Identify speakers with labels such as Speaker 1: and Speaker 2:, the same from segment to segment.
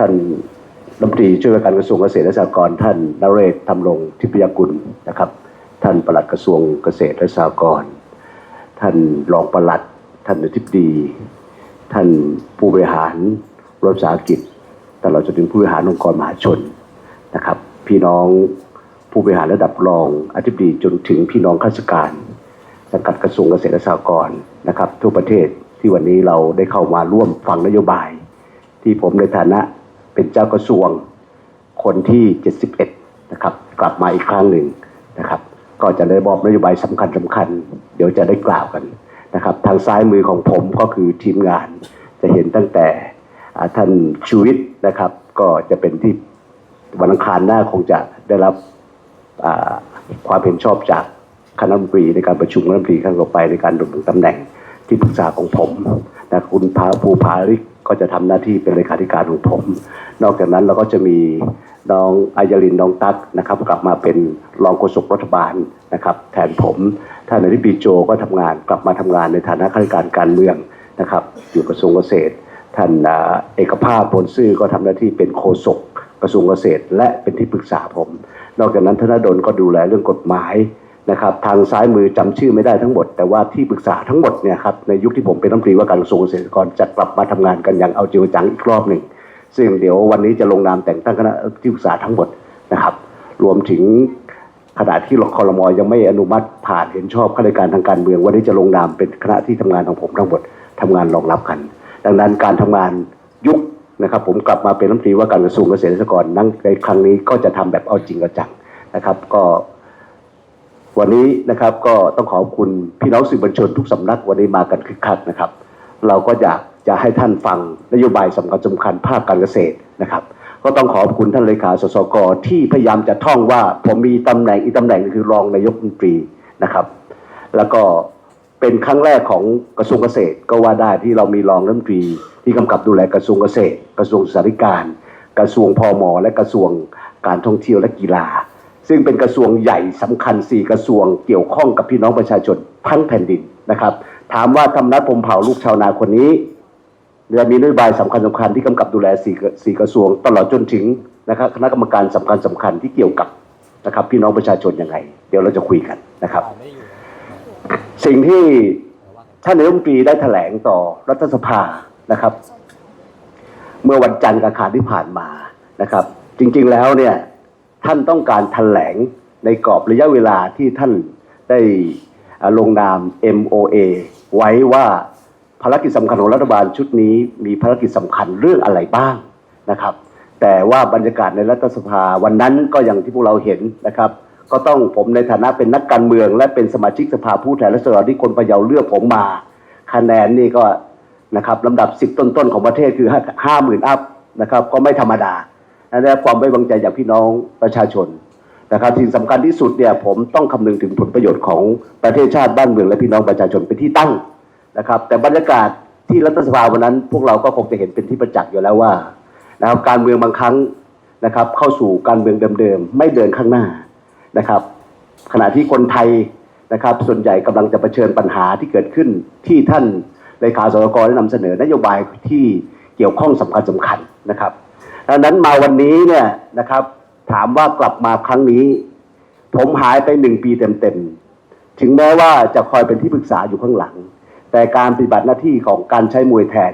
Speaker 1: ท่านรัฐมนตรีช่วยว่าการกระทรวงเกษตรและสหกรณ์ท่านนเรศทำรงทิพยกุลนะครับ ท่านปลัดกระทรวงเกษตรและสหกรณ์ท่านรองปลัด ท่านอธิบดี ท่านผู้บริหารรัฐวิสาหกิจตลอดจนถึงผู้บริหารองค์กรมหาชนนะครับ พี่น้องผู้บริหารระดับรองอธิบดีจนถึงพี่น้องข้าราชการสังกัดกระทรวงเกษตรและสหกรณ์นะครับทั่วประเทศที่วันนี้เราได้เข้ามาร่วมฟังนโยบาย ที่ผมในฐานะ เป็นเจ้ากระทรวงคนที่ 71 นะครับ กลับมาอีกครั้งหนึ่งนะครับ ก็จะได้บอกนโยบายสำคัญสำคัญ เดี๋ยวจะได้กล่าวกันนะครับ ทางซ้ายมือของผมก็คือทีมงาน จะเห็นตั้งแต่ท่านชูวิทย์นะครับ ก็จะเป็นที่วันอังคารหน้าคงจะได้รับความเห็นชอบจากคณะรัฐมนตรีในการประชุมคณะรัฐมนตรีครั้งต่อไปในการดำรงตำแหน่งที่ปรึกษาของผมนะคุณพาภูพาริก ก็จะทำหน้าที่เป็นเลขาธิการของผม นอกจากนั้นเราก็จะมีน้องอายาลินน้องตั๊กนะครับ กลับมาเป็นรองโฆษกรัฐบาลนะครับ แทนผมท่านอธิบดีโจก็ทำงานกลับมาทำงานในฐานะข้าราชการการเมืองนะครับ อยู่กระทรวงเกษตร ท่านเอกภาพผลซื่อก็ทำหน้าที่เป็นโฆษกกระทรวงเกษตร และเป็นที่ปรึกษาผม นอกจากนั้นธนดลก็ดูแลเรื่องกฎหมาย นะครับทางซ้ายมือจำชื่อไม่ได้ทั้งหมด แต่ว่าที่ปรึกษาทั้งหมดเนี่ยครับในยุคที่ผมเป็นรัฐมนตรีว่าการกระทรวงเกษตรกรจะกลับมาทำงานกันอย่างเอาจริงเอาจังอีกรอบหนึ่งซึ่งเดี๋ยววันนี้จะลงนามแต่งตั้งคณะที่ปรึกษาทั้งหมดนะครับรวมถึงขณะที่คอรมอยังไม่อนุมัติผ่านเห็นชอบข้าราชการทางการเมือง วันนี้จะลงนามเป็นคณะที่ทำงานของผมทั้งหมดทำงานรองรับกัน ดังนั้นการทำงานยุคนะครับผมกลับมาเป็นรัฐมนตรีว่าการกระทรวงเกษตรกรนั่งในครั้งนี้ก็จะทำแบบเอาจริงเอาจังนะครับ ก็ วันนี้นะครับก็ต้องขอบคุณพี่น้องสื่อมวลชนทุกสำนักวันนี้มากันคึกคักนะครับ เราก็อยากจะให้ท่านฟังนโยบายสำคัญสำคัญภาคการเกษตรนะครับ ก็ต้องขอบคุณท่านเลขาสสกที่พยายามจะท่องว่าผมมีตำแหน่งอีกตำแหน่งหนึ่งคือรองนายกรัฐมนตรีนะครับ แล้วก็เป็นครั้งแรกของกระทรวงเกษตรก็ว่าได้ที่เรามีรองรัฐมนตรีที่กำกับดูแลกระทรวงเกษตร กระทรวงศึกษาธิการ กระทรวงพมและกระทรวงการท่องเที่ยวและกีฬา ซึ่งเป็นกระทรวงใหญ่สำคัญ 4 กระทรวงเกี่ยวข้องกับพี่น้องประชาชนทั้งแผ่นดินนะครับ ถามว่าธรรมนัฐพรมเผ่าลูกชาวนาคนนี้จะมีนโยบายสำคัญสำคัญที่กำกับดูแล4กระสี่กระทรวง ตลอดจนถึงนะครับคณะกรรมการสำคัญสำคัญที่เกี่ยวกับนะครับ พี่น้องประชาชนยังไง เดี๋ยวเราจะคุยกันนะครับ สิ่งที่ท่านนายกรัฐมนตรีได้แถลงต่อรัฐสภานะครับ เมื่อวันจันทร์กับคาที่ผ่านมานะครับ จริง ๆแล้วเนี่ย ท่านต้องการแถลงในกรอบระยะเวลาที่ท่านได้ลงนาม MOA ไว้ว่าภารกิจสำคัญของรัฐบาลชุดนี้มีภารกิจสำคัญเรื่องอะไรบ้างนะครับ แต่ว่าบรรยากาศในรัฐสภาวันนั้นก็อย่างที่พวกเราเห็นนะครับ ก็ต้องผมในฐานะเป็นนักการเมือง และเป็นสมาชิกสภาผู้แทนราษฎรที่คนพะเยาเลือกผมมา คะแนนนี่ก็นะครับลำดับสิบต้นๆของประเทศคือห้าหมื่นอัพนะครับ ก็ไม่ธรรมดา และได้รับความไว้วางใจจากพี่น้องประชาชนนะครับสิ่งสำคัญที่สุดเนี่ยผมต้องคำนึงถึงผลประโยชน์ของประเทศชาติบ้านเมืองและพี่น้องประชาชนเป็นที่ตั้งนะครับ แต่บรรยากาศที่รัฐสภาวันนั้น พวกเราก็คงจะเห็นเป็นที่ประจักษ์อยู่แล้วว่านะครับการเมืองบางครั้งนะครับ เข้าสู่การเมืองเดิมๆไม่เดินข้างหน้านะครับ ขณะที่คนไทยนะครับ ส่วนใหญ่กำลังจะเผชิญปัญหาที่เกิดขึ้นที่ท่านเลขาสรกได้นำเสนอนโยบายที่เกี่ยวข้องสำคัญสำคัญนะครับ ดังนั้นมาวันนี้เนี่ยนะครับ ถามว่ากลับมาครั้งนี้ ผมหายไปหนึ่งปีเต็มๆ ถึงแม้ว่าจะคอยเป็นที่ปรึกษาอยู่ข้างหลัง แต่การปฏิบัติหน้าที่ของการใช้มวยแทน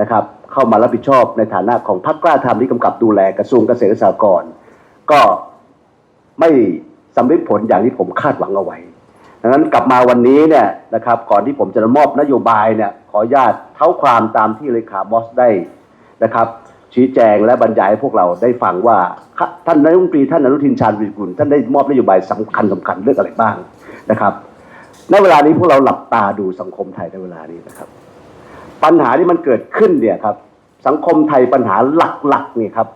Speaker 1: นะครับ เข้ามารับผิดชอบในฐานะของพรรคกล้าทำที่กำกับดูแลกระทรวงเกษตรและสหกรณ์ก็ไม่สำเร็จผลอย่างที่ผมคาดหวังเอาไว้ดังนั้นกลับมาวันนี้เนี่ยนะครับก่อนที่ผมจะมอบนโยบายเนี่ยขออนุญาตเท้าความตามที่เลขาบอสได้นะครับ ชี้แจงและบรรยายให้พวกเราได้ฟังว่า ท่านนายกรัฐมนตรีท่านอนุทินชาญวิรกุลท่านได้มอบนโยบายสำคัญสำคัญเรื่องอะไรบ้างนะครับ ในเวลานี้พวกเราหลับตาดูสังคมไทยในเวลานี้นะครับ ปัญหาที่มันเกิดขึ้นเนี่ยครับ สังคมไทยปัญหาหลักๆนี่ครับ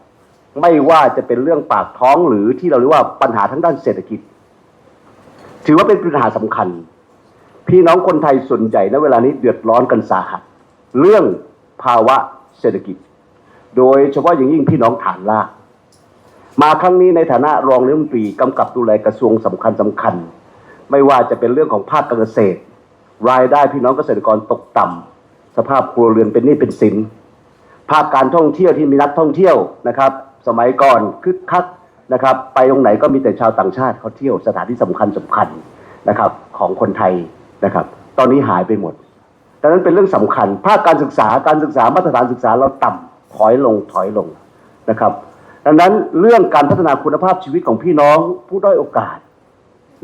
Speaker 1: ไม่ว่าจะเป็นเรื่องปากท้องหรือที่เราเรียกว่าปัญหาทั้งด้านเศรษฐกิจ ถือว่าเป็นปัญหาสำคัญ พี่น้องคนไทยส่วนใหญ่ณเวลานี้เดือดร้อนกันสาหัส เรื่องภาวะเศรษฐกิจ โดยเฉพาะอย่างยิ่งพี่น้องฐานล่างมาครั้งนี้ในฐานะรองรัฐมนตรีกำกับดูแลกระทรวงสำคัญสคัญ ไม่ว่าจะเป็นเรื่องของภาคการเกษตร รายได้พี่น้องเกษตรกรตกต่ำสภาพครัวเรือนเป็นหนี้เป็นสินภาคการท่องเที่ยวที่มีนักท่องเที่ยวนะครับ สมัยก่อนคึกคักนะครับ ไปตรงไหนก็มีแต่ชาวต่างชาติเขาเที่ยวสถานที่สำคัญสำคัญนะครับของคนไทยนะครับ ตอนนี้หายไปหมดดังนั้นเป็นเรื่องสำคัญ ภาคการศึกษาการศึกษามาตรฐานศึกษาเราต่ำ ถอยลงถอยลงนะครับ ดังนั้นเรื่องการพัฒนาคุณภาพชีวิตของพี่น้องผู้ด้อยโอกาส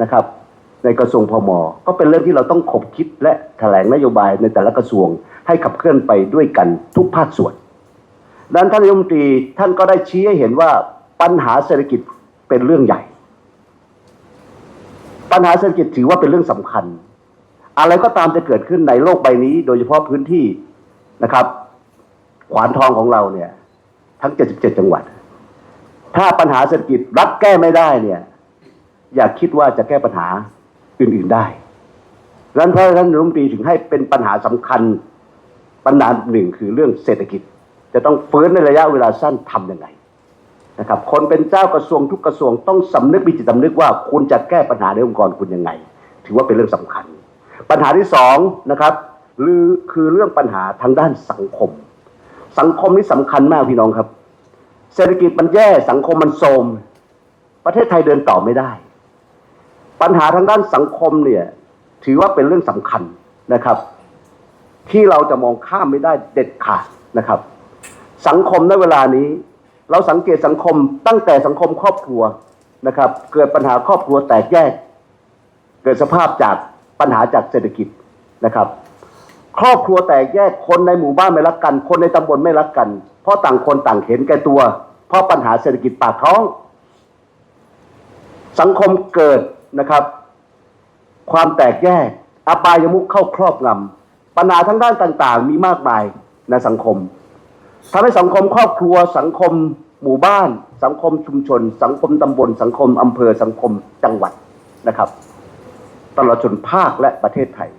Speaker 1: นะครับ ในกระทรวงพมก็เป็นเรื่องที่เราต้องขบคิดและแถลงนโยบายในแต่ละกระทรวงให้ขับเคลื่อนไปด้วยกันทุกภาคส่วนดังนั้นท่านนายมนตรีท่านก็ได้ชี้ให้เห็นว่าปัญหาเศรษฐกิจเป็นเรื่องใหญ่ ปัญหาเศรษฐกิจถือว่าเป็นเรื่องสำคัญ อะไรก็ตามจะเกิดขึ้นในโลกใบนี้ โดยเฉพาะพื้นที่นะครับ ขวานทองของเราเนี่ย ทั้ง 77 จังหวัด ถ้าปัญหาเศรษฐกิจรัฐแก้ไม่ได้เนี่ย อย่าคิดว่าจะแก้ปัญหาอื่นๆได้ดังนั้นพระท่านรัฐมนตรีถึงให้เป็นปัญหาสำคัญปัญหาหนึ่งคือเรื่องเศรษฐกิจ จะต้องฟื้นในระยะเวลาสั้นทำยังไงนะครับคนเป็นเจ้ากระทรวงทุกกระทรวงต้องสำนึกมีจิตสำนึกว่าคุณจะแก้ปัญหาในองค์กรคุณยังไง ถือว่าเป็นเรื่องสำคัญ ปัญหาที่สองนะครับหรือคือเรื่องปัญหาทางด้านสังคม สังคมนี่สำคัญมากพี่น้องครับ เศรษฐกิจมันแย่สังคมมันโทรมประเทศไทยเดินต่อไม่ได้ ปัญหาทางด้านสังคมเนี่ยถือว่าเป็นเรื่องสำคัญนะครับ ที่เราจะมองข้ามไม่ได้เด็ดขาดนะครับ สังคมในเวลานี้ เราสังเกตสังคมตั้งแต่สังคมครอบครัวนะครับ เกิดปัญหาครอบครัวแตกแยก เกิดสภาพจากปัญหาจากเศรษฐกิจนะครับ ครอบครัวแตกแยกคนในหมู่บ้านไม่รักกัน คนในตำบลไม่รักกัน เพราะต่างคนต่างเห็นแก่ตัว เพราะปัญหาเศรษฐกิจปากท้อง สังคมเกิดนะครับ ความแตกแยกอบายมุขเข้าครอบงำปัญหาทั้งด้านต่างๆ มีมากมายในสังคมทำให้สังคมครอบครัวสังคมหมู่บ้าน สังคมชุมชน สังคมตำบล สังคมอำเภอสังคมจังหวัดนะครับ ตลอดจนภาคและประเทศไทย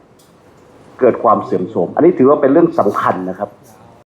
Speaker 1: เกิดความเสื่อมโทรมอันนี้ถือว่าเป็นเรื่องสำคัญนะครับ